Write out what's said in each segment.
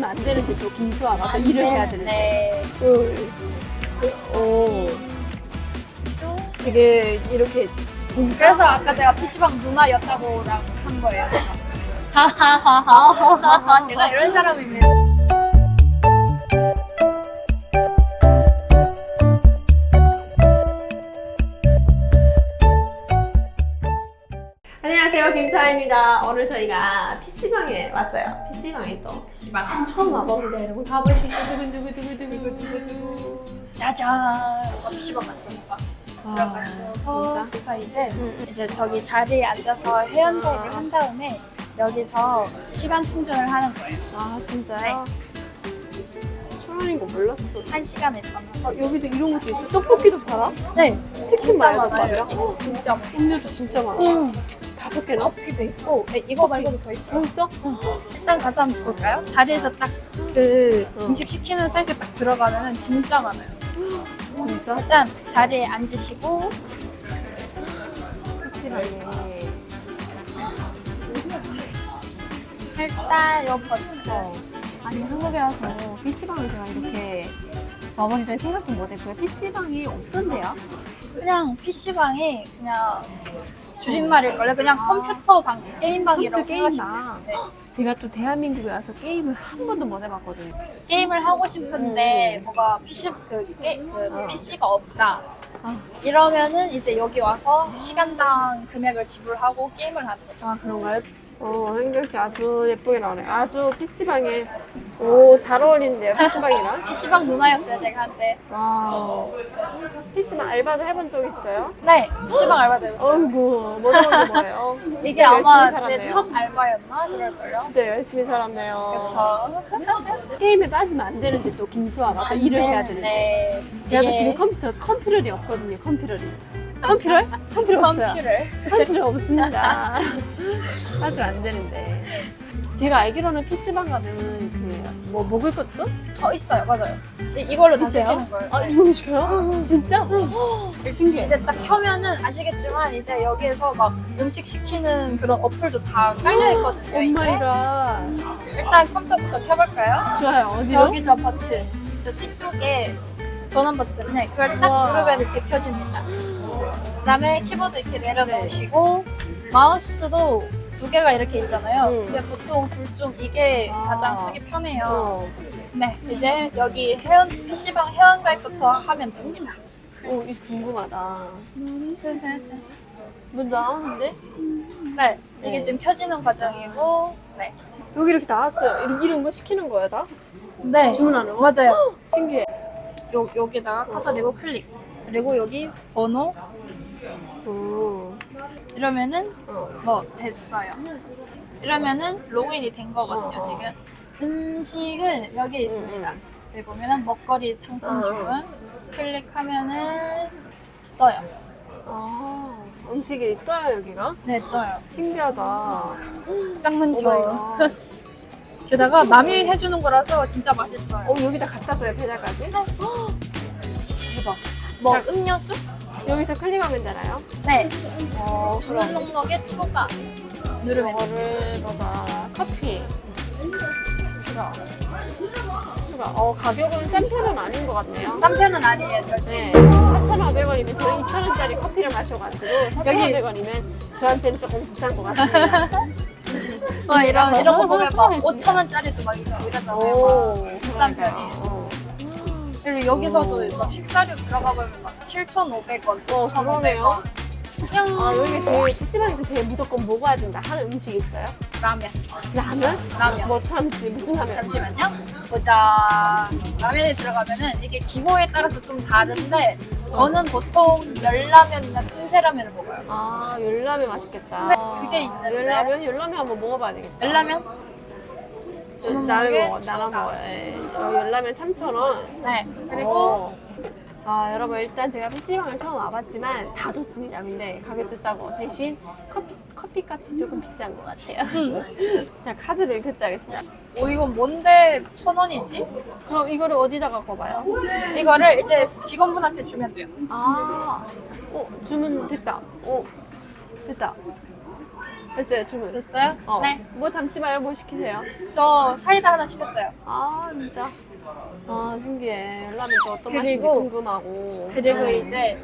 빠지면 안 되는데 또 김수아가 또 일을 해야 되는데. 네. 응. 오, 또 되게 이렇게 진짜 그래서 아까 제가 PC방 누나였다고 한 거예요, 제가. 하하하하. 제가 이런 사람입니다. 김수아입니다. 오늘 저희가 PC방에 왔어요. PC방에 또 PC방. 처음 와봅니다. 여러분 가보시죠. 두구두구두구두구두구두구. 짜잔. PC방 갔으니까. 들어가셔서? 그래서 이제 응. 이제 저기 자리에 앉아서 회원가입을 한 다음에 여기서 시간 충전을 하는 거예요. 아 진짜요? 천 원인 거 몰랐어. 한 시간에 천 원. 아, 여기도 이런 것도 있어. 떡볶이도 팔아? 네, 치킨 진짜 말고 많아요. 여기. 진짜 많아요. 음료도 진짜 많아. 음, 다섯 개나? 커피도 있고 네, 이거 말고도 더 있어요. 벌써? 일단 가서 한번 볼까요? 자리에서 딱그 응. 음식 시키는 사이트 딱 들어가면은 진짜 많아요. 진짜? 일단 자리에 앉으시고 PC방에. 일단 요 버튼 어. 아니 한국에 와서 PC방을 제가 이렇게 와버리는 생각도 못했고요. PC방이 어떤데요? 그냥 PC방이 그냥 줄임말일걸요? 그냥 컴퓨터 방, 게임 방이라고 생각하시면 돼요. 네. 제가 또 대한민국에 와서 게임을 한 번도 못 해봤거든요. 게임을 하고 싶은데 음. 뭐가 PC, 그, 게, 그 어. PC가 없다. 아, 이러면은 이제 여기 와서 시간당 금액을 지불하고 게임을 하는 거죠. 아 그런가요? 어, hen결 씨 아주 예쁘게 나오네. 아주 PC방에 오, 잘 어울리는데요, PC방이랑. PC방 누나였어요, 제가 한때. 와. PC방 알바도 해본 적 있어요? 네, PC방 알바도 해봤어요. 어이구, 뭐게 뭐예요? 이게 진짜 아마 열심히 제 살았네요. 첫 알바였나? 그럴걸요? 진짜 열심히 살았네요. 그쵸. 게임에 빠지면 안 되는데 또 김수아가 또 일을 해야 되는데. 네. 제가 지금 컴퓨터, 컴퓨터이 없거든요, 컴퓨터 이. 컴퓨터? 컴퓨터 없어요. 컴퓨터를. 컴퓨터 없습니다. 빠지면 안 되는데. 제가 알기로는 PC방 가면 그뭐 먹을 것도? 어, 있어요. 맞아요. 이, 이걸로 다 진짜요? 시키는 거예요. 아, 이거 시켜요? 진짜? 헉, 신기해. 이제 딱 켜면은 아시겠지만 이제 여기에서 막 음식 시키는 그런 어플도 다 깔려 있거든요. 이게. 엄마이가 일단 컴퓨터부터 켜볼까요? 좋아요. 어디요? 여기 저 버튼, 저 뒤쪽에 전원 버튼에 그걸 딱 우와. 누르면 이렇게 켜집니다. 그다음에 키보드 이렇게 내려놓으시고 마우스도 두 개가 이렇게 있잖아요. 음. 근데 보통 둘 중 이게 아. 가장 쓰기 편해요. 어. 네, 이제 여기 회원 PC방 회원가입부터 하면 됩니다. 오, 이거 궁금하다. 먼저 하는데? 네, 이게 네. 지금 켜지는 과정이고, 네. 여기 이렇게 나왔어요. 이런, 이런 거 시키는 거야, 다? 네, 주문하는 거? 맞아요. 신기해. 요, 여기다가 커서 대고 클릭. 그리고 여기 번호 오. 이러면은 어. 뭐 됐어요. 이러면은 로그인이 된 거거든요, 어. 지금. 음식은 여기에 있습니다. 음, 여기 보면은 먹거리 상품 어. 주문 클릭하면은 떠요. 아, 음식이 떠요, 여기가? 네, 떠요. 신기하다. 짱 저. 많죠. 게다가 남이 해주는 거라서 진짜 맛있어요. 어, 여기다 갖다 줘요, 배달까지? 대박. 뭐 자, 음료수? 여기서 클릭하면 되나요? 네. 어, 주문 목록에 추가 누르면. 이거를 보자. 커피. 추가. 추가. 어, 가격은 싼 편은 아닌 것 같네요. 싼 편은 아니에요, 절대. 네. 4,500원이면 저희 2,000원짜리 커피를 마셔가지고 4,500원이면 저한테는 조금 비싼 것 같습니다. 막 이런 이런 거 보면 막 했습니다. 5천 원짜리도 막 이러- 이러잖아요. 오, 막 비싼. 편이에요. 어. 그리고 여기서도 막 식사료 들어가 보면 막 7,500원, 어, 1,500원. 그러네요. 그냥 아, 여기 제일 PC방에서 제일 무조건 먹어야 된다 하는 음식 있어요? 라면. 라면? 라면. 뭐 참지 무슨 라면? 잠시만요. 보자. 라면에 들어가면은 이게 기호에 따라서 좀 다른데 저는 보통 열라면이나 틈새라면을 먹어요. 아, 열라면 맛있겠다. 네, 그게 있는데. 열라면? 열라면 한번 먹어봐야 되겠다. 열라면? 라면 먹에 먹어, 나만 추가. 먹어요. 예. 어, 열라면 3,000원. 네. 그리고 어. 아 여러분 일단 제가 PC방을 처음 와봤지만 다 좋습니다. 근데 가격도 싸고 대신 커피 커피 값이 조금 비싼 것 같아요. 자 카드를 결제하겠습니다. 어, 이건 뭔데 천 원이지? 그럼 이거를 어디다가 꼽아요? 이거를 이제 직원분한테 주면 돼요. 아, 어 주문 됐다. 어 됐다. 됐어요, 주문. 됐어요? 어. 네. 뭐 담지 말고 뭐 시키세요. 저 사이다 하나 시켰어요. 아, 진짜. 아, 신기해. 라면 또 어떤 맛인지 그리고- 궁금하고. 그리고 음. 이제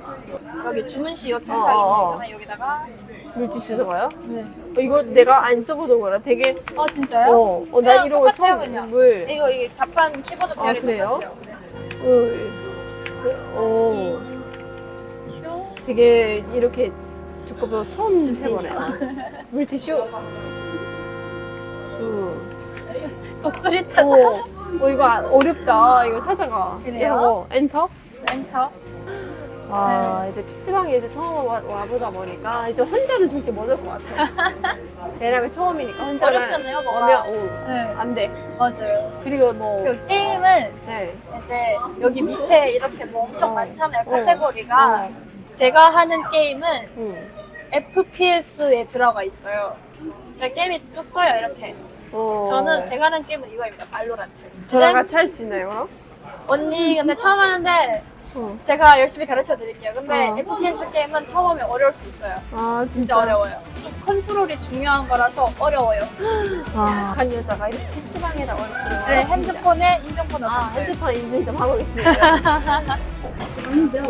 여기 주문 시 요청사항 어, 어, 어. 있잖아요. 여기다가. 물티슈 저거요? 네. 어, 이거 내가 안 써보던 거라 되게 어 진짜요? 어, 어, 나 그냥 이런 거 똑같아요, 처음 그냥. 물. 이거 이게 자판 키보드 아, 별이 그래요? 똑같아요. 네. 어, 어, 티슈. 되게 이렇게 두꺼워 처음 해보네. 물티슈. 주. 독수리 타자. 어, 어, 이거 아- 어렵다. 이거 사자가. 그래요? 이거 엔터? 엔터. 아, 이제 피스방에 이제 처음 와, 와보다 보니까 이제 혼자는 절대 못올 것 같아. 얘랑은 처음이니까 혼자는 어렵잖아요, 뭐가. 오면 오, 네. 안 돼. 맞아요. 그리고 뭐 그 게임은 네. 이제 여기 밑에 이렇게 뭐 엄청 어. 많잖아요. 어. 카테고리가. 어. 제가 하는 게임은 음. FPS에 들어가 있어요. 게임이 뚝 떠요, 이렇게. 어. 저는 제가 하는 게임은 이거입니다. 발로란트. 저랑 같이 할 수 있나요, 그럼? 언니 근데 처음 하는데 어. 제가 열심히 가르쳐 드릴게요. 근데 어. FPS 게임은 처음 하면 어려울 수 있어요. 아, 진짜 어려워요. 좀 컨트롤이 중요한 거라서 어려워요. 아, 한 여자가 이렇게 피스방에다 원치를 네, 핸드폰에 인증폰 아, 넣었어요. 핸드폰 인증 좀 하고 있습니다.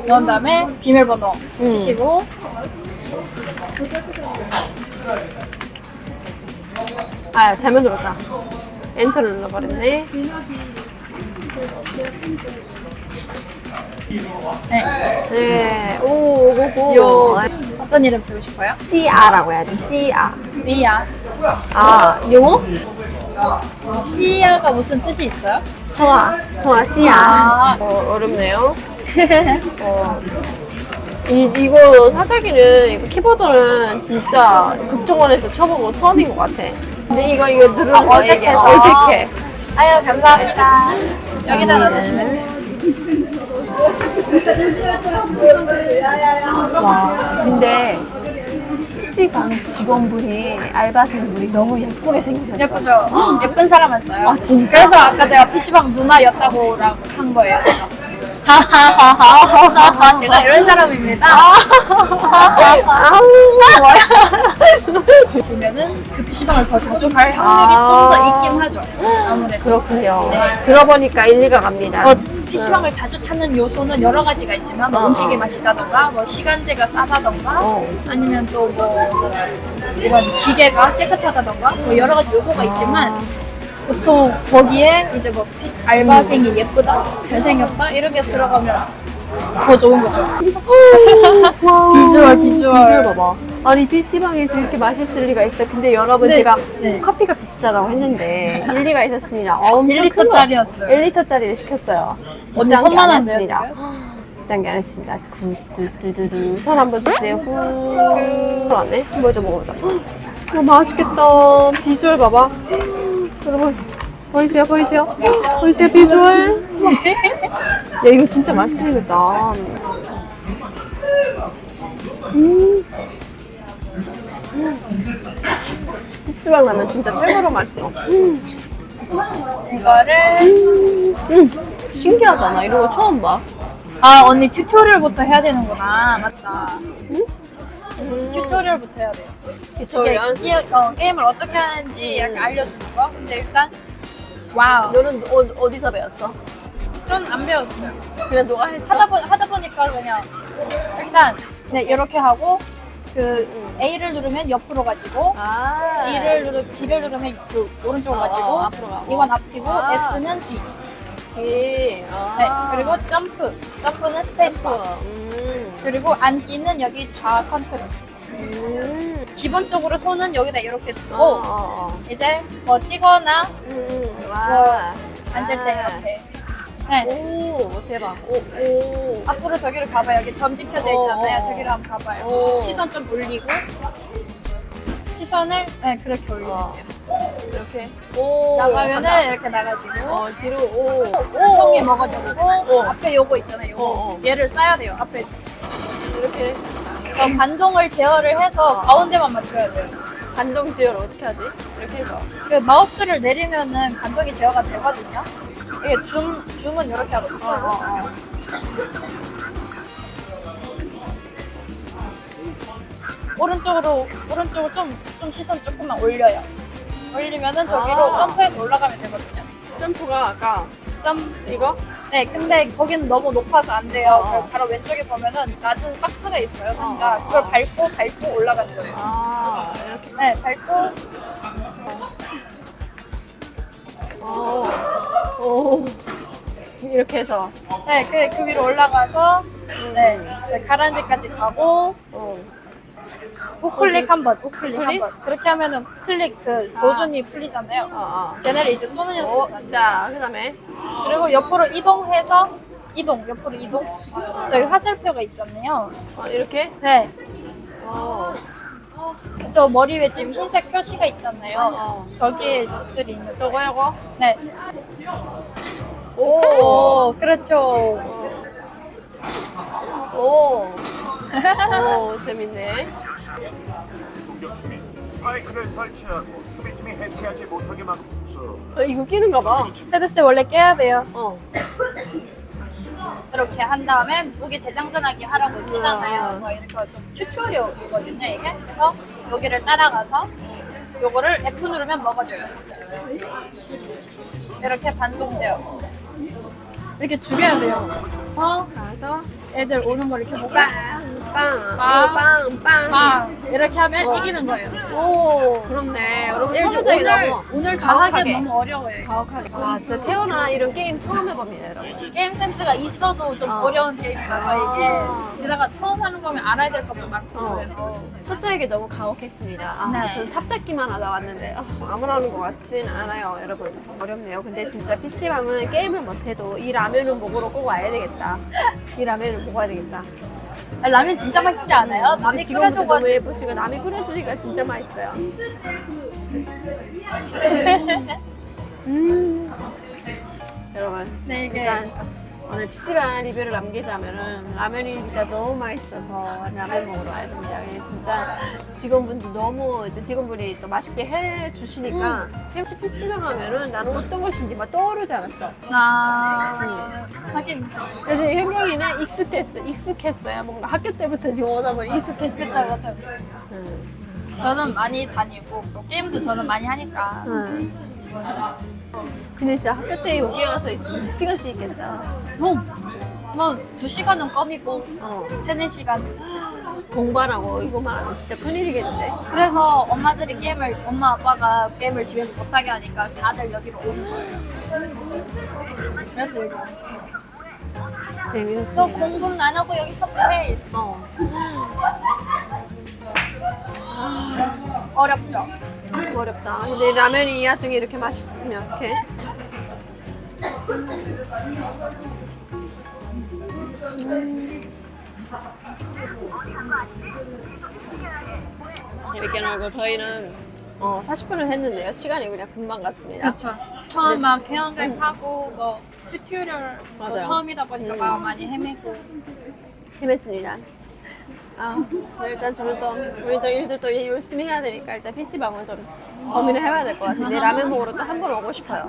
넣은 다음에 비밀번호 음. 치시고 아, 잘못 눌렀다. 엔터를 눌러버렸네. 네. 네, 오, 오고, 요 어떤 이름 쓰고 싶어요? CR라고 해야지, CR. 시야. 아, 영어? 시야가 무슨 뜻이 있어요? 서아, 서아, CR. 아. 어, 어렵네요. 어. 이, 이거 사자기는, 이거 키보드는 진짜 극중원에서 거 처음인 것 같아. 근데 이거, 이거 누르는 아, 거 이게 어색해서. 어색해. 아유 감사합니다. 여기다 놔주시면 돼요. 와, 근데 PC방 직원분이 알바생분이 너무 예쁘게 생기셨어. 예쁘죠? 예쁜 사람만 써요. 아, 진짜? 그래서 아까 제가 PC방 누나였다고 한 거예요, 제가. 하하하하. 제가 이런 사람입니다. 아우, 보면은 그 PC방을 더 자주 갈 확률이 아. 좀 더 있긴 하죠. 아무래도. 그렇군요. 네. 들어보니까 일리가 갑니다. 어, PC방을 자주 찾는 요소는 여러 가지가 있지만 뭐 어, 음식이 어. 맛있다던가 뭐 시간제가 싸다던가 어. 아니면 또뭐 기계가 깨끗하다던가 뭐 여러 가지 요소가 있지만 보통 거기에 이제 뭐 피- 알바생이 예쁘다, 잘생겼다 이렇게 들어가면 더 좋은 거죠. 와, 비주얼, 비주얼. 비주얼 봐봐. 아니 PC방에서 이렇게 맛있을 리가 있어. 근데 여러분 네, 제가 네. 커피가 비싸다고 했는데 일리가 있었습니다. 엄청 1리터짜리였어요. 1리터짜리를 시켰어요. 언니 비싼 게 손만 안 아니었습니다. 돼요, 비싼 게 아니었습니다. 굿두두두두 손 한번 주세요. 굿. 안에 먼저 먹어보자. 어, 맛있겠다. 비주얼 봐봐. 여러분 보이세요? 보이세요? 보이세요? 비주얼? 야 이거 진짜 맛있게 생겼다. 음. 피스방 라면 진짜 최고로 맛있어. 음. 이거를 음. 신기하다. 나 이런 거 처음 봐. 아 언니 튜토리얼부터 해야 되는구나. 맞다. 음. 튜토리얼부터 해야 돼요. 튜토리얼. 이게 이- 어, 게임을 어떻게 하는지 약간 알려주는 거. 근데 일단 와우. 너는 어, 어디서 배웠어? 전 안 배웠어요. 그냥 너가 했어? 하다 보 하다 보니까 그냥 일단 네 이렇게 하고 그 A를 누르면 옆으로 가지고 아. E를 누르 B를 누르면 그 오른쪽으로 어, 가지고 앞으로 가고. 이건 앞이고 아. S는 뒤. 예. 아. 네 그리고 점프. 점프는 스페이스바. 음. 그리고 앉기는 여기 좌 컨트롤. 음. 기본적으로 손은 여기다 이렇게 두고 어, 어, 어. 이제 뭐 뛰거나 음. 와. 앉을 때 아. 이렇게. 네. 오, 대박. 오, 오. 앞으로 저기로 가봐요. 여기 점 찍혀져 어, 있잖아요. 어. 저기로 한번 가봐요. 오. 시선 좀 올리고 시선을 네 그렇게. 돼요. 이렇게. 오. 나가면은 간다. 이렇게 나가지고 어, 뒤로. 오. 오. 송이 먹어주고 어. 앞에 요거 있잖아요. 요거 어, 어. 얘를 싸야 돼요. 앞에 이렇게. 어, 반동을 제어를 해서 어. 가운데만 맞춰야 돼요. 반동 지혈 어떻게 하지? 이렇게 해서. 그 마우스를 내리면은 반동이 제어가 되거든요. 이게 줌 줌은 이렇게 하거든요. 어, 어, 어. 오른쪽으로 오른쪽으로 좀 좀 시선 조금만 올려요. 올리면은 저기로 아. 점프해서 올라가면 되거든요. 점프가 아까 점 이거? 네, 근데 거기는 너무 높아서 안 돼요. 어. 그래서 바로 왼쪽에 보면은 낮은 박스가 있어요, 상자. 어, 어, 그걸 어. 밟고 밟고 올라가는 거예요. 아 이렇게. 네, 밟고 어. 오. 이렇게 해서. 네, 그, 그 위로 올라가서 네, 음. 이제 가라앉 데까지 가고 어. 우클릭 한 번, 우클릭 한? 번. 그렇게 하면은 클릭 그 조준이 풀리잖아요. 어, 어. 쟤네를 이제 쏘는 연습. 어, 자, 그 다음에. 그리고 옆으로 이동해서 이동, 옆으로 이동. 저기 화살표가 있잖아요. 어, 이렇게? 네, 어. 저 머리 위에 지금 흰색 표시가 있잖아요. 어. 저기에 적들이 있는 거. 요거, 요거? 네. 오. 오, 그렇죠. 오. 오, 재밌네. 스파이크를 설치하고 수비팀이 해치하지 못하게 막는 수. 어, 이거 끼는가 봐. 헤드셋 원래 깨야 돼요. 어. 이렇게 한 다음에 무게 재장전하기 하라고 음. 뜨잖아요. 뭐 이렇게 좀 튜토리얼이거든요, 이게. 그래서 여기를 따라가서 요거를 F 누르면 먹어줘요. 이렇게 반동 제어. 이렇게 죽여야 돼요. 어? 가서, 애들 오는 걸 이렇게 보고 빵, 빵, 빵. 빵, 이렇게 하면 어. 이기는 거예요. 오, 그렇네. 여러분, 이제 초보자이 오늘 너무 오늘 다 가혹하게. 하기엔 너무 어려워요. 가혹하게. 아, 진짜 태어나 이런 게임 처음 해봅니다, 여러분. 게임 센스가 있어도 좀 어. 어 려운 게임이라서 아. 이게 게다가 처음 하는 거면 알아야 될 것도 많고 어. 그래서 첫째에게 너무 가혹했습니다. 아, 네. 저는 탑쌓기만 하다 왔는데 아, 아무나 하는 것 같진 않아요, 여러분. 어렵네요. 근데 진짜 PC방은 게임을 못해도 이 라면은 먹으러 꼭 와야 되겠다. 이 라면을 먹어야 되겠다. 아, 라면 진짜 맛있지 않아요? 남이 지금부터 너무 끓여줘가지고 예쁘시고 남이 끓여주니까 진짜 맛있어요. 음. 여러분, 네 이게 일단 오늘 PC방 리뷰를 남기자면은 라면이 일단 너무 맛있어서 라면 먹으러 와야 됩니다. 진짜 직원분들 너무 이제 직원분이 또 맛있게 해주시니까 혹시 PC방 하면은 나는 어떤 곳인지 막 떠오르지 않았어. 아 하긴 그래서 현경이는 익숙했어, 익숙했어요. 뭔가 학교 때부터 지금 오다 보니 익숙했지. 진짜 그렇죠. 응. 저는 많이 다니고 또 게임도 저는 많이 하니까 응. 근데 진짜 학교 때 여기 와서 있으면 몇 시간씩 있겠다. 뭐두 시간은 껌이고 어. 세네 시간 공부하라고 이거만 하면 진짜 큰일이겠는데. 그래서 엄마들이 게임을 엄마 아빠가 게임을 집에서 못하게 하니까 다들 여기로 오는 거예요. 그래서 여기 또 재밌었습니다. 공부는 안 하고 여기서 해 어. 어렵죠. 어렵다. 근데 라면이 나중에 이렇게 맛있으면 어떡해? 재밌게 놀고 저희는 어, 40분을 했는데요. 시간이 그냥 금방 갔습니다. 그렇죠. 처음 막 회원가입 하고 뭐 튜토리얼 뭐 맞아요. 처음이다 보니까 음. 막 많이 헤매고 힘했습니다. 아, 일단 저는 또 우리 또 일도 또 열심히 해야 되니까 일단 PC방을 좀 고민을 해봐야 될 것 같은데 라면 먹으러 또 한 번 오고 싶어요.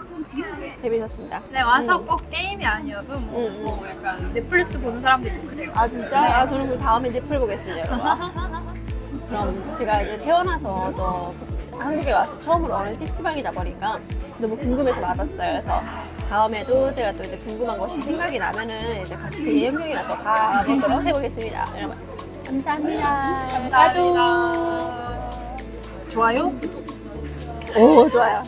재밌었습니다. 근데 와서 꼭 게임이 아니어도 뭐, 음, 음. 뭐 약간 넷플릭스 보는 사람도 있고 그래요. 아 진짜? 네. 아 저는 그럼 다음에 넷플 보겠습니다 여러분. 그럼 제가 이제 태어나서 또 한국에 와서 처음으로 오는 PC방이다 보니까 너무 궁금해서 받았어요. 그래서 다음에도 제가 또 이제 궁금한 것이 생각이 나면은 이제 같이 현경이랑 또 가보도록 해보겠습니다. 여러분 감사합니다. 감사합니다. 좋아요? 오 좋아요.